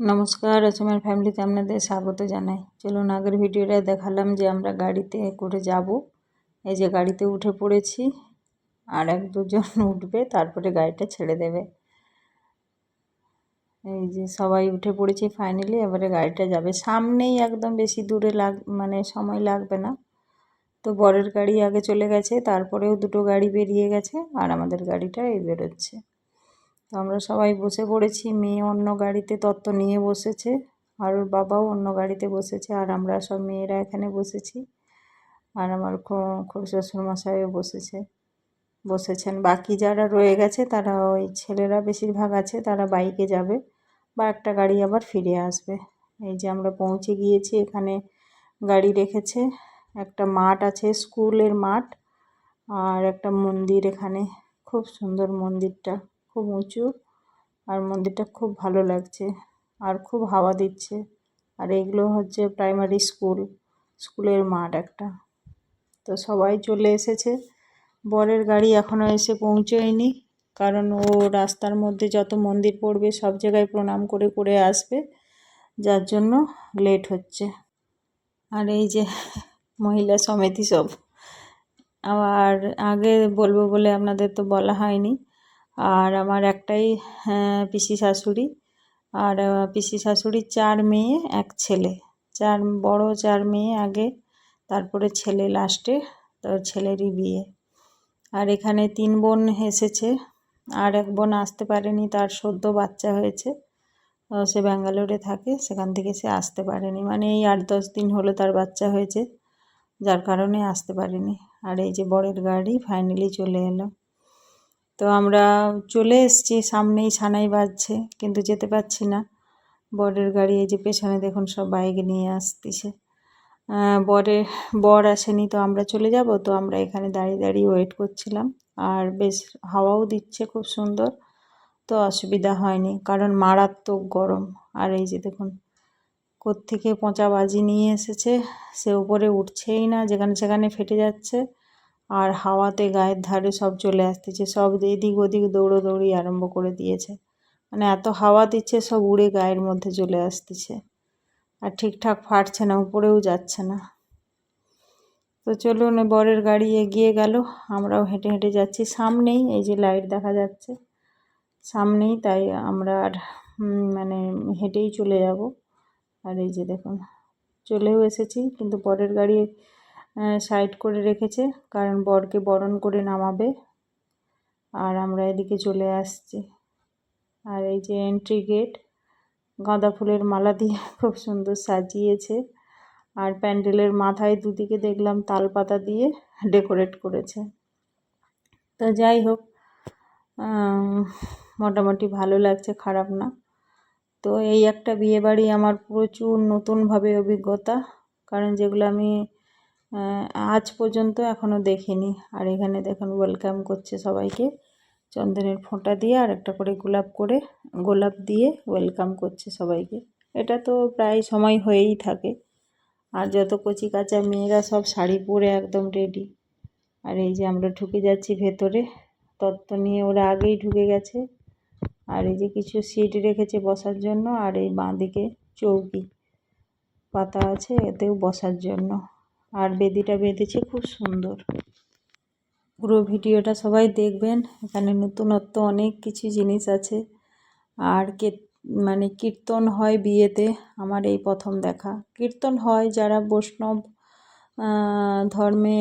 নমস্কার রচনার ফ্যামিলিতে আপনাদের স্বাগত জানাই। চলুন আগের ভিডিওটা দেখালাম যে আমরা গাড়িতে করে যাব। এই যে গাড়িতে উঠে পড়েছি আর এক দুজন উঠবে, তারপরে গাড়িটা ছেড়ে দেবে। এই যে সবাই উঠে পড়েছি ফাইনালি এবারে গাড়িটা যাবে। সামনেই একদম বেশি দূরে লাগ মানে সময় লাগবে না। তো বরের গাড়ি আগে চলে গেছে, তারপরেও দুটো গাড়ি বেরিয়ে গেছে আর আমাদের গাড়িটা এই বেরোচ্ছে। তো আমরা সবাই বসে পড়েছি। মেয়ে অন্য গাড়িতে তত্ত্ব নিয়ে বসেছে আর ওর বাবাও অন্য গাড়িতে বসেছে আর আমরা সব মেয়েরা এখানে বসেছি। আর আমার খুব শ্বশুরমশাইও বসেছে। বসেছেন। বাকি যারা রয়ে গেছে তারা ওই ছেলেরা বেশিরভাগ আছে, তারা বাইকে যাবে বা একটা গাড়ি আবার ফিরে আসবে। এই যে আমরা পৌঁছে গিয়েছি, এখানে গাড়ি রেখেছে। একটা মাঠ আছে, স্কুলের মাঠ আর একটা মন্দির এখানে। খুব সুন্দর মন্দিরটা। খুব উঁচু আর মন্দিরটা খুব ভালো লাগছে আর খুব হাওয়া দিচ্ছে। আর এগুলো হচ্ছে প্রাইমারি স্কুল স্কুলের মাঠ একটা। তো সবাই চলে এসেছে। বরের গাড়ি এখনও এসে পৌঁছয়নি কারণ ও রাস্তার মধ্যে যত মন্দির পড়বে সব জায়গায় প্রণাম করে করে আসবে। যার জন্য লেট হচ্ছে। আর এই যে মহিলা সমিতি সব। আবার আগে বলব বলে আপনাদের তো বলা হয়নি। আর আমার একটাই হ্যাঁ, পিসি শাশুড়ি। আর পিসি শাশুড়ির চার মেয়ে এক ছেলে। চার বড় চার মেয়ে আগে তারপরে ছেলে লাস্টে তো ছেলেরই বিয়ে। আর এখানে তিন বোন এসেছে। আর এক বোন আসতে পারেনি তার সদ্য বাচ্চা হয়েছে। সে ব্যাঙ্গালোরে থাকে সেখান থেকে সে আসতে পারেনি। মানে এই আট দশ দিন হলো তার বাচ্চা হয়েছে যার কারণে আসতে পারেনি। আর এই যে বরের গাড়ি ফাইনালি চলে এলো। তো আমরা চলে এসেছি, সামনেই ছানাই বাজছে, কিন্তু যেতে পারছি না। বরের গাড়ি এই যে পেছনে দেখুন সব বাইক নিয়ে আসতেছে। বরে বর আসেনি তো আমরা চলে যাব, তো আমরা এখানে দাঁড়িয়ে দাঁড়িয়ে ওয়েট করছিলাম। আর বেশ হাওয়াও দিচ্ছে খুব সুন্দর, তো অসুবিধা হয়নি, কারণ মারাত্মক গরম। আর এই যে দেখুন, কোত্থেকে পচা বাজি নিয়ে এসেছে, সে উপরে উঠছেই না, যেখানে সেখানে ফেটে যাচ্ছে। আর হাওয়াতে গায়ের ধারে সব চলে আসতেছে, সব এদিক ওদিক দৌড়োদৌড়ি আরম্ভ করে দিয়েছে। মানে এত হাওয়া দিচ্ছে, সব উড়ে গায়ের মধ্যে চলে আসতেছে। আর ঠিকঠাক ফাটছে না, উপরেও যাচ্ছে না। তো চলুন বরের গাড়ি এগিয়ে গেল। আমরাও হেঁটে হেঁটে যাচ্ছি। সামনেই এই যে লাইট দেখা যাচ্ছে, সামনেই তাই আমরা আর মানে হেঁটেই চলে যাব। আর এই যে দেখুন, চলেও এসেছি, কিন্তু পরের গাড়ি সাইড করে রেখেছে, কারণ বরকে বরণ করে নামাবে। আর আমরা এদিকে চলে আসছি। আর এই যে এন্ট্রি গেট গাঁদা ফুলের মালা দিয়ে খুব সুন্দর সাজিয়েছে। আর প্যান্ডেলের মাথায় দুদিকে দেখলাম তাল পাতা দিয়ে ডেকোরেট করেছে। তো যাই হোক মোটামুটি ভালো লাগছে, খারাপ না। তো এই একটা বিয়েবাড়ি আমার প্রচুর নতুনভাবে অভিজ্ঞতা, কারণ যেগুলো আমি আজ পর্যন্ত এখনও দেখিনি। আর এখানে দেখুন ওয়েলকাম করছে সবাইকে। চন্দনের ফোঁটা দিয়ে আর একটা করে গোলাপ করে, গোলাপ দিয়ে ওয়েলকাম করছে সবাইকে। এটা তো প্রায় সময় হয়েই থাকে। আর যত কচি কাঁচা মেয়েরা সব শাড়ি পরে একদম রেডি আর এই যে আমরা ঢুকে যাচ্ছি ভেতরে, তত্ত্ব নিয়ে ওরা আগেই ঢুকে গেছে। আর এই যে কিছু সিট রেখেছে বসার জন্য, আর এই বাঁদিকে চৌকি পাতা আছে, এতেও বসার জন্য। আর বেদিটা বেঁধেছে খুব সুন্দর। পুরো ভিডিওটা সবাই দেখবেন। এখানে নতুনত্ব অনেক কিছু জিনিস আছে। আর কে মানে কীর্তন হয় বিয়েতে আমার এই প্রথম দেখা। কীর্তন হয় যারা বৈষ্ণব ধর্মে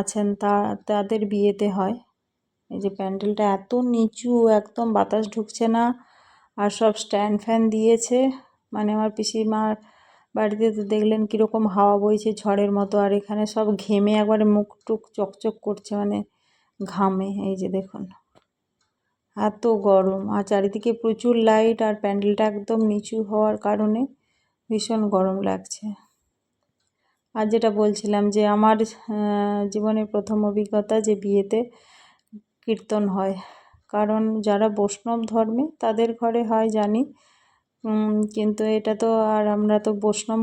আছেন তা, তাদের বিয়েতে হয়। এই যে প্যান্ডেলটা এত নিচু, একদম বাতাস ঢুকছে না। আর সব স্ট্যান্ড ফ্যান দিয়েছে। মানে আমার পিসিমার বাড়িতে তো দেখলেন কীরকম হাওয়া বইছে ঝড়ের মতো, আর এখানে সব ঘেমে একবারে মুখ টুক চকচক করছে মানে ঘামে, এই যে দেখুন। এত গরম, আর চারিদিকে প্রচুর লাইট, আর প্যান্ডেলটা একদম নিচু হওয়ার কারণে ভীষণ গরম লাগছে। আর যেটা বলছিলাম যে আমার জীবনের প্রথম অভিজ্ঞতা যে বিয়েতে কীর্তন হয়, কারণ যারা বৈষ্ণব ধর্মে তাদের ঘরে হয় জানি কিন্তু এটা তো আর আমরা তো বৈষ্ণব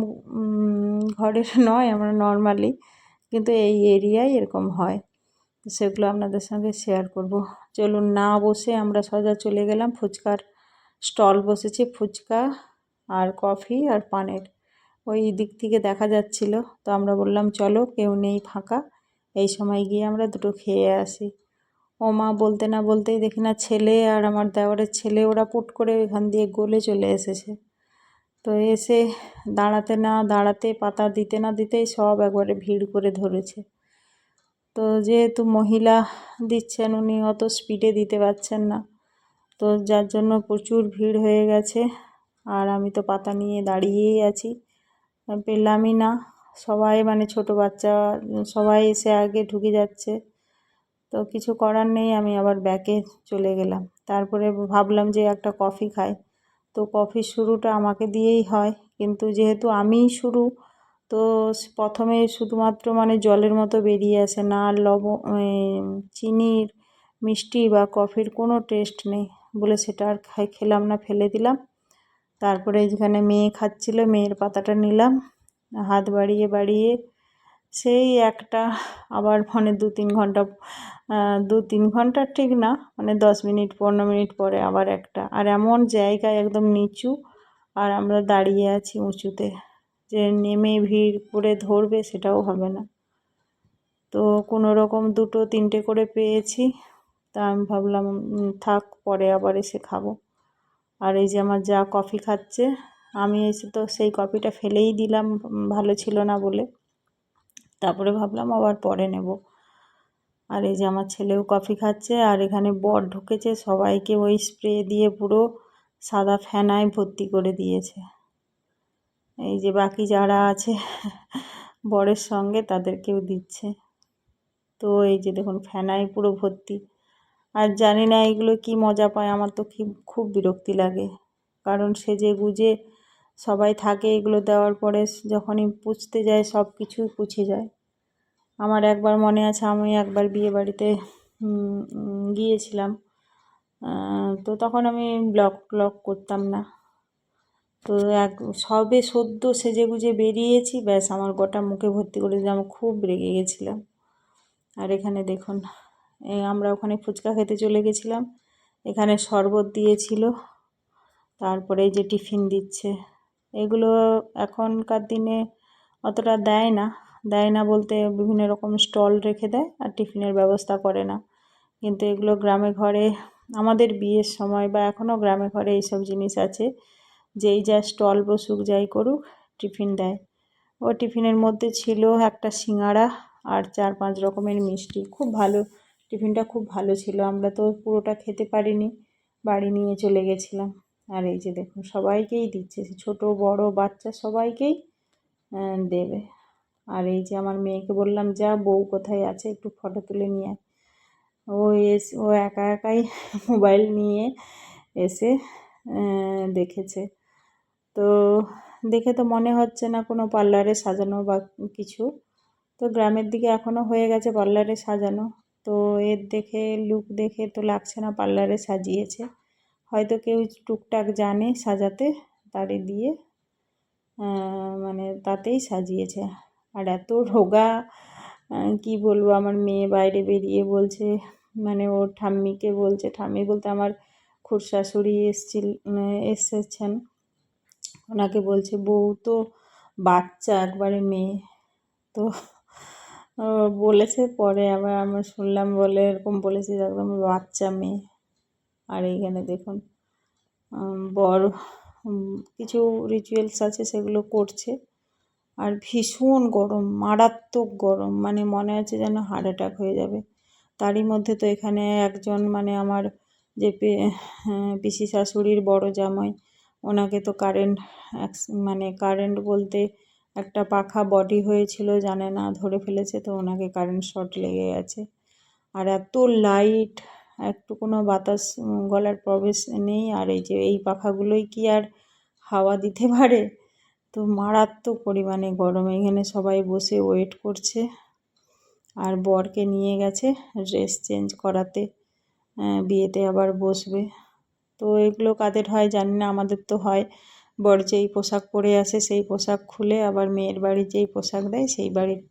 ঘরের নয়, আমরা নর্মালি। কিন্তু এই এরিয়ায় এরকম হয়। সেগুলো আপনাদের সঙ্গে শেয়ার করব। চলুন, না বসে আমরা সোজা চলে গেলাম। ফুচকার স্টল বসেছে, ফুচকা আর কফি আর পানের। ওই দিক থেকে দেখা যাচ্ছিল। তো আমরা বললাম, চলো, কেউ নেই ফাঁকা। এই সময় গিয়ে আমরা দুটো খেয়ে আসি। ও মা বলতে না বলতেই দেখি না ছেলে আর আমার দেওয়ারের ছেলে, ওরা পুট করে ওইখান দিয়ে গলে চলে এসেছে। তো এসে দাঁড়াতে না দাঁড়াতে, পাতা দিতে না দিতেই সব একবারে ভিড় করে ধরেছে। তো যেহেতু মহিলা দিচ্ছেন উনি, অত স্পিডে দিতে পারছেন না। তো যার জন্য প্রচুর ভিড় হয়ে গেছে। আর আমি তো পাতা নিয়ে দাঁড়িয়েই আছি। পেলামই না। সবাই মানে ছোট বাচ্চা, সবাই এসে আগে ঢুকে যাচ্ছে। তো কিছু করার নেই, আমি আবার ব্যাকে চলে গেলাম। তারপরে ভাবলাম যে একটা কফি খাই। তো কফি শুরুটা আমাকে দিয়েই হয়। কিন্তু যেহেতু আমিই শুরু, তো প্রথমে শুধুমাত্র মানে জলের মতো বেরিয়ে আসে না লব চিনির, মিষ্টি বা কফির কোনো টেস্ট নেই বলে সেটা আর খাই খেলাম না, ফেলে দিলাম। তারপরে যেখানে মেয়ে খাচ্ছিল, মেয়ের পাতাটা নিলাম, হাত বাড়িয়ে বাড়িয়ে সেই একটা, আবার মানে দু তিন ঘণ্টা দু তিন ঘণ্টা ঠিক না মানে দশ মিনিট, পনেরো মিনিট পরে আবার একটা। আর এমন জায়গায় একদম নিচু, আর আমরা দাঁড়িয়ে আছি উঁচুতে, যে নেমে ভিড় করে ধরবে সেটাও হবে না। তো কোনো রকম দুটো, তিনটে করে পেয়েছি, তা আমি ভাবলাম থাক, পরে আবার এসে খাব। আর এই যে আমার যা কফি খাচ্ছে, আমি এসে তো সেই কফিটা ফেলেই দিলাম, ভালো ছিল না বলে। তারপরে ভাবলাম আবার পরে নেব। আর এই যে আমার ছেলেও কফি খাচ্ছে, আর এখানে বর ঢুকেছে, সবাইকে ওই স্প্রে দিয়ে পুরো সাদা ফেনায় ভর্তি করে দিয়েছে। এই যে বাকি যারা আছে, বরের সঙ্গে তাদেরকেও দিচ্ছে। তো এই যে দেখুন, ফেনায় পুরো ভর্তি। আর জানি না এগুলো কি মজা পায়, আমার তো খুব বিরক্তি লাগে। কারণ সেজে গুজে সবাই থাকে এগুলো দেওয়ার পরে যখনই পুছতে যায় সব কিছুই পুছে যায়। আমার একবার মনে আছে আমি একবার বিয়ে বাড়িতে গিয়েছিলাম। তো তখন আমি ব্লগ ব্লগ করতাম না। তো এক, সবে সদ্য সেজে গুজে বেরিয়েছি, ব্যাস আমার গোটা মুখে ভর্তি করে দিয়ে আমি খুব রেগে গেছিলাম। আর এখানে দেখুন আমরা ওখানে ফুচকা খেতে চলে গেছিলাম। এখানে শরবত দিয়েছিল, তারপরে যে টিফিন দিচ্ছে। এগুলো এখনকার দিনে অতটা দেয় না। দেয় না বলতে বিভিন্ন রকম স্টল রেখে দেয় আর টিফিনের ব্যবস্থা করে না। কিন্তু এগুলো গ্রামে ঘরে, আমাদের বিয়ের সময় বা এখনও গ্রামে ঘরে এইসব জিনিস আছে, যেই যা স্টল বসুক যাই করুক, টিফিন দেয়। ও টিফিনের মধ্যে ছিল একটা সিঙাড়া আর চার পাঁচ রকমের মিষ্টি। খুব ভালো, টিফিনটা খুব ভালো ছিল। আমরা তো পুরোটা খেতে পারিনি, বাড়ি নিয়ে চলে গেছিলাম। আর এই যে দেখুন, সবাইকেই দিচ্ছে ছোট, বড়, বাচ্চা সবাইকেই দেবে। আর এই যে আমার মেয়েকে বললাম, যা, বউ কোথায় আছে? একটু ফটো তুলে নিয়ে ও এস, ও একা একাই মোবাইল নিয়ে এসে দেখেছে। তো দেখে তো মনে হচ্ছে না কোনো পার্লারে সাজানো বা কিছু। তো গ্রামের দিকে এখনও হয়ে গেছে পার্লারে সাজানো। তো এর দেখে লুক দেখে তো লাগছে না পার্লারে সাজিয়েছে। হয়তো কেউ টুকটাক জানে সাজাতে, তারে দিয়ে মানে তাতেই সাজিয়েছে। আর এত রোগা কি বলব, আমার মেয়ে বাইরে বেরিয়ে বলছে মানে ওর ঠাম্মিকে বলছে, ঠাম্মি বলতে আমার খুড়শাশুড়ি এসছিল, এসেছেন। ওনাকে বলছে, বউ তো বাচ্চা, একবারে মেয়ে। তো বলেছে, পরে আবার আমরা শুনলাম বলে, এরকম বলেছে একদম বাচ্চা মেয়ে। আর এইখানে দেখুন বর কিছু রিচুয়ালস আছে সেগুলো করছে। আর ভীষণ গরম, মারাত্মক গরম মানে মনে হচ্ছে যেন হার্ট অ্যাটাক হয়ে যাবে। তারই মধ্যে তো এখানে একজন মানে আমার যে পিসি শাশুড়ির বড় জামাই, ওনাকে তো কারেন্ট মানে কারেন্ট বলতে একটা পাখা বডি হয়েছিল, জানে না, ধরে ফেলেছে, তো ওনাকে কারেন্ট শর্ট লেগে গেছে। আর এত লাইট একটু কোনো বাতাস গলার প্রবেশ নেই। আর এই যে, এই পাখাগুলোই কি আর হাওয়া দিতে পারে? তো মারাত্মক পরিমাণে গরম। এখানে সবাই বসে ওয়েট করছে। আর বরকে নিয়ে গেছে ড্রেস চেঞ্জ করাতে। বিয়েতে আবার বসবে। তো এগুলো কাদের হয় জানি না, আমাদের তো হয়। বর যেই পোশাক পরে আসে সেই পোশাক খুলে আবার মেয়ের বাড়ি যেই পোশাক দেয় সেই বাড়ির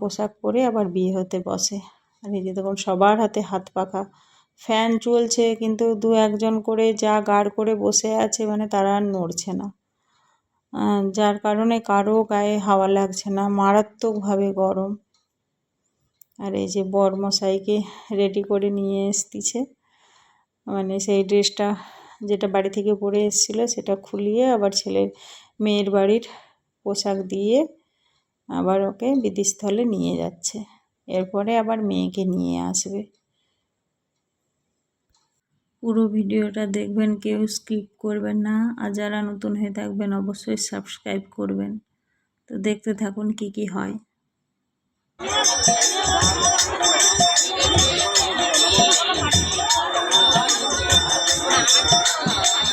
পোশাক পরে আবার বিয়ে হতে বসে। আর এই দেখুন, সবার হাতে হাত পাখা। ফ্যান চলছে, কিন্তু দু একজন করে যা গাড় করে বসে আছে মানে তারা আর নড়ছে না। যার কারণে কারও গায়ে হাওয়া লাগছে না, মারাত্মকভাবে গরম। আর এই যে বর মশাইকে রেডি করে নিয়ে এসতিছে মানে সেই ড্রেসটা যেটা বাড়ি থেকে পরে এসেছিল, সেটা খুলিয়ে আবার ছেলের মেয়ের বাড়ির পোশাক দিয়ে আবার ওকে বিধিস্থলে নিয়ে যাচ্ছে। এরপরে আবার মেয়েকে নিয়ে আসবে। পুরো ভিডিওটা দেখবেন, কেউ স্কিপ করবেন না। আর যারা নতুন হয়ে থাকবেন, অবশ্যই সাবস্ক্রাইব করবেন। তো দেখতে থাকুন কি কি হয়। ওখানে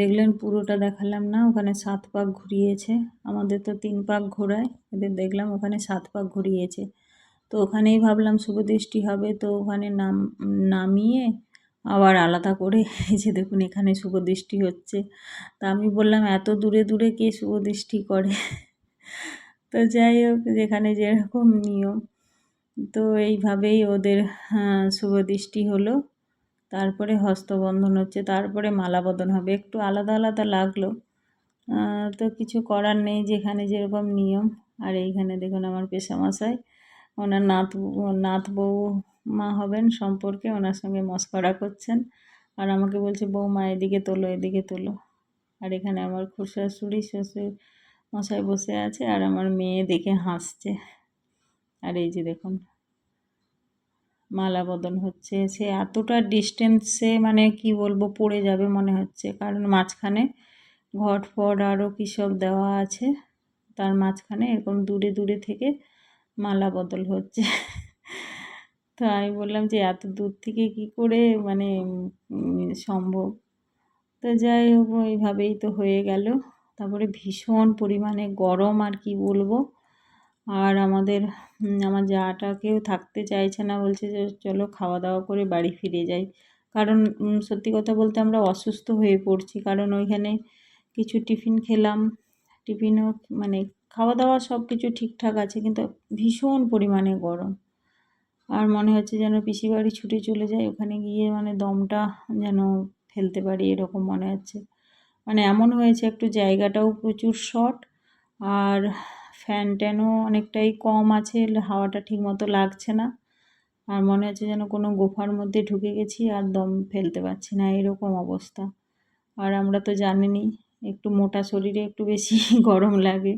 দেখলেন পুরোটা দেখালাম না, ওখানে সাত পাক ঘুরিয়েছে। আমাদের তো তিন পাক ঘোরায়, এদের দেখলাম ওখানে সাত পাক ঘুরিয়েছে। তো ওখানেই ভাবলাম শুভদৃষ্টি হবে, তো ওখানে নাম, নামিয়ে আবার আলাদা করে এই যে দেখুন এখানে শুভদৃষ্টি হচ্ছে। তা আমি বললাম, এত দূরে দূরে কে শুভদৃষ্টি করে? তো যাই হোক, যেখানে যেরকম নিয়ম। তো এইভাবেই ওদের শুভদৃষ্টি হলো। তারপরে হস্তবন্ধন হচ্ছে, তারপরে মালা বদন হবে। একটু আলাদা আলাদা লাগল। তো কিছু করার নেই যেখানে যেরকম নিয়ম। আর এইখানে দেখুন আমার পেশামশাই, ওনার নাত নাত বউ মা হবেন সম্পর্কে ওনার সঙ্গে মস্করা করছেন। আর আমাকে বলছে, বৌমা, এদিকে তোলো এদিকে তোলো। আর এখানে আমার খুশাশুড়ি শ্বশুর মশাই বসে আছে আর আমার মেয়ে দেখে হাসছে। আর এই যে দেখুন মালা বদল হচ্ছে। সে এতটা ডিস্টেন্সে মানে কি বলব পড়ে যাবে মনে হচ্ছে। কারণ মাঝখানে ঘট, ফট আরও কী সব দেওয়া আছে। তার মাঝখানে এরকম দূরে দূরে থেকে মালা বদল হচ্ছে। তো আমি বললাম যে এত দূর থেকে কি করে মানে সম্ভব? তো যাই হোক ওইভাবেই তো হয়ে গেল। তারপরে ভীষণ পরিমাণে গরম আর কি বলব। আর আমাদের আমার জাটা কেউ থাকতে চাইছে না বলছে যে চলো খাওয়া দাওয়া করে বাড়ি ফিরে যাই। কারণ সত্যি কথা বলতে আমরা অসুস্থ হয়ে পড়ছি। কারণ ওইখানে কিছু টিফিন খেলাম, টিফিনও মানে খাওয়া দাওয়া সব কিছু ঠিকঠাক আছে কিন্তু ভীষণ পরিমাণে গরম। আর মনে হচ্ছে যেন পিসি বাড়ি ছুটে চলে যায় ওখানে গিয়ে মানে দমটা যেন ফেলতে পারি এরকম মনে হচ্ছে। মানে এমন হয়েছে একটু জায়গাটাও প্রচুর শর্ট, আর ফ্যান ট্যানও অনেকটাই কম আছে, হাওয়াটা ঠিক মতো লাগছে না। আর মনে হচ্ছে যেন কোনো গোফার মধ্যে ঢুকে গেছি আর দম ফেলতে পারছি না, এরকম অবস্থা। আর আমরা তো জানিনি, একটু মোটা শরীরে একটু বেশি গরম লাগে।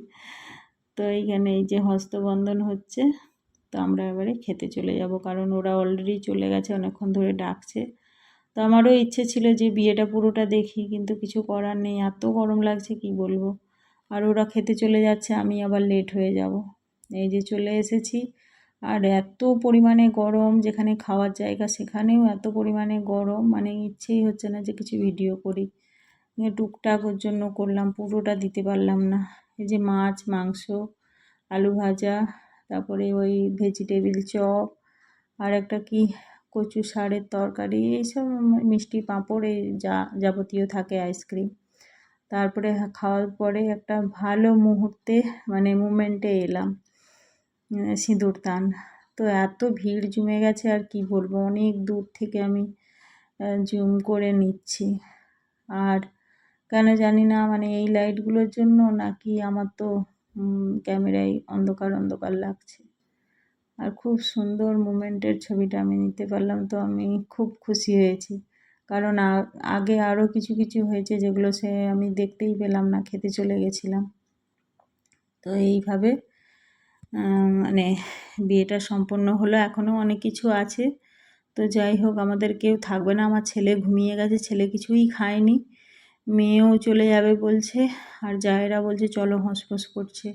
তো এইখানে এই যে হস্তবন্ধন হচ্ছে, তো আমরা এবারে খেতে চলে যাব, কারণ ওরা অলরেডি চলে গেছে, অনেকক্ষণ ধরে ডাকছে। তো আমারও ইচ্ছে ছিল যে বিয়েটা পুরোটা দেখি, কিন্তু কিছু করার নেই, এত গরম লাগছে, কি বলব? আর ওরা খেতে চলে যাচ্ছে, আমি আবার লেট হয়ে যাব। এই যে চলে এসেছি। আর এত পরিমাণে গরম যেখানে খাওয়ার জায়গা, সেখানেও এত পরিমাণে গরম মানে ইচ্ছেই হচ্ছে না যে কিছু ভিডিও করি। টুকটাক ওর জন্য করলাম, পুরোটা দিতে পারলাম না। এই যে মাছ, মাংস, আলু ভাজা, তারপরে ওই ভেজিটেবিল চপ, আর একটা কি কচু সারের তরকারি, এইসব মিষ্টি পাঁপড় এই যা যাবতীয় থাকে আইসক্রিম তারপরে খাওয়ার পরে একটা ভালো মুহূর্তে মানে মুমেন্টে এলাম সিঁদুর দান। তো এত ভিড় জমে গেছে আর কি বলব, অনেক দূর থেকে আমি জুম করে নিচ্ছি। আর কেন জানি না মানে এই লাইটগুলোর জন্য নাকি আমার তো ক্যামেরায় অন্ধকার অন্ধকার লাগছে। আর খুব সুন্দর মুমেন্টের ছবিটা আমি নিতে পারলাম, তো আমি খুব খুশি হয়েছি। কারণ আগে আরও কিছু কিছু হয়েছে যেগুলো সে আমি দেখতেই পেলাম না, খেতে চলে গেছিলাম। তো এইভাবে মানে বিয়েটা সম্পন্ন হলো এখনও অনেক কিছু আছে। তো যাই হোক, আমাদের কেউ থাকবে না, আমার ছেলে ঘুমিয়ে গেছে, ছেলে কিছুই খায়নি, মেয়েও চলে যাবে বলছে, আর জায়েরা বলছে, চলো হসপস করছে।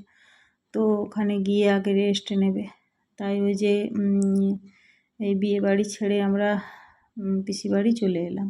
তো ওখানে গিয়ে আগে রেস্ট নেবে। তাই ওই যে এই বিয়ে বাড়ি ছেড়ে আমরা পিসি বাড়ি চলে এলাম।